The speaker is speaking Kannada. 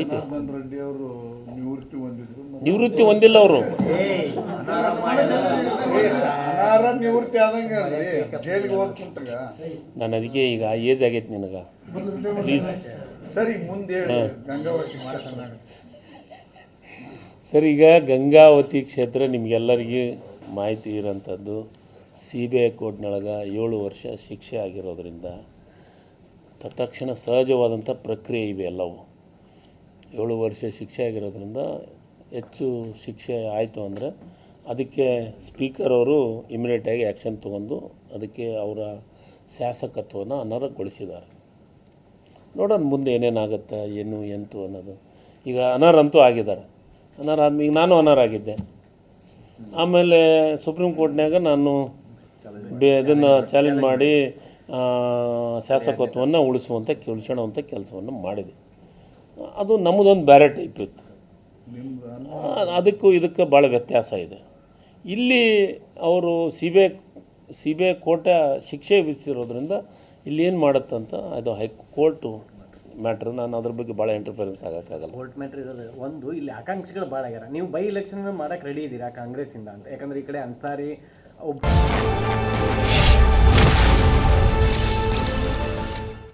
ಐತಿ. ಜನಾರ್ದನ್ ರೆಡ್ಡಿ ಅವರು ನಿವೃತ್ತಿ ಹೊಂದಿಲ್ಲ ಅವರು. ನಾನು ಅದಕ್ಕೆ ಈಗ ಏಜ್ ಆಗೈತೆ ನಿನಗೆ. ಪ್ಲೀಸ್ ಸರಿ ಮುಂದೆ ಹೇಳಿ. ಗಂಗಾವತಿ ಮಾಡ್ಸೋಣ. ಸರ್ ಈಗ ಗಂಗಾವತಿ ಕ್ಷೇತ್ರ ನಿಮಗೆಲ್ಲರಿಗೆ ಮಾಹಿತಿ ಇರೋಂಥದ್ದು. ಸಿ ಬಿ ಐ ಕೋರ್ಟ್ನೊಳಗೆ ಏಳು ವರ್ಷ ಶಿಕ್ಷೆ ಆಗಿರೋದ್ರಿಂದ ತತ್ಕ್ಷಣ ಸಹಜವಾದಂಥ ಪ್ರಕ್ರಿಯೆ ಇವೆ ಎಲ್ಲವು. ಏಳು ವರ್ಷ ಶಿಕ್ಷೆ ಆಗಿರೋದ್ರಿಂದ ಹೆಚ್ಚು ಶಿಕ್ಷೆ ಆಯಿತು ಅಂದರೆ ಅದಕ್ಕೆ ಸ್ಪೀಕರ್ ಅವರು ಇಮಿಡಿಯೇಟಾಗಿ ಆ್ಯಕ್ಷನ್ ತೊಗೊಂಡು ಅದಕ್ಕೆ ಅವರ ಶಾಸಕತ್ವವನ್ನು ಅನರ್ಹಗೊಳಿಸಿದ್ದಾರೆ. ನೋಡೋಣ ಮುಂದೆ ಏನೇನಾಗುತ್ತೆ, ಏನು, ಎಂತು ಅನ್ನೋದು. ಈಗ ಅನರ್ ಅಂತೂ ಆಗಿದ್ದಾರೆ. ಅನರ್ಹ ಈಗ ನಾನು ಅನರ್ ಆಗಿದ್ದೆ ಆಮೇಲೆ ಸುಪ್ರೀಂ ಕೋರ್ಟ್ನಾಗ ನಾನು ಬೇ, ಇದನ್ನು ಚಾಲೆಂಜ್ ಮಾಡಿ ಶಾಸಕತ್ವವನ್ನು ಉಳಿಸುವಂಥ ಅಂತ ಕೆಲಸವನ್ನು ಮಾಡಿದೆ. ಅದು ನಮ್ಮದೊಂದು ಬೇರೆ ಟೈಪ್ ಇತ್ತು. ಅದಕ್ಕೂ ಇದಕ್ಕೆ ಭಾಳ ವ್ಯತ್ಯಾಸ ಇದೆ. ಇಲ್ಲಿ ಅವರು C B I C B I court ಶಿಕ್ಷೆ ವಿಧಿಸಿರೋದ್ರಿಂದ ಇಲ್ಲಿ ಏನು ಮಾಡುತ್ತಂತ ಅದು ಹೈ ಕೋರ್ಟು ಮ್ಯಾಟ್ರ್ ನಾನು ಅದ್ರ ಬಗ್ಗೆ ಭಾಳ ಇಂಟರ್ಫಿರೆನ್ಸ್ ಆಗೋಕ್ಕಾಗಲ್ಲ. ಕೋರ್ಟ್ ಮ್ಯಾಟ್ರ್ ಇರೋದು ಒಂದು ಇಲ್ಲಿ ಆಕಾಂಕ್ಷಿಗಳು ಭಾಳ ಆಗ್ಯಾರ. ನೀವು ಬೈ ಎಲೆಕ್ಷನ್ ಮಾಡಕ್ಕೆ ರೆಡಿ ಇದ್ದೀರಾ ಕಾಂಗ್ರೆಸ್ಸಿಂದ ಅಂತ? ಯಾಕಂದ್ರೆ ಈ ಕಡೆ ಅನ್ಸಾರಿ ಒಬ್ಬ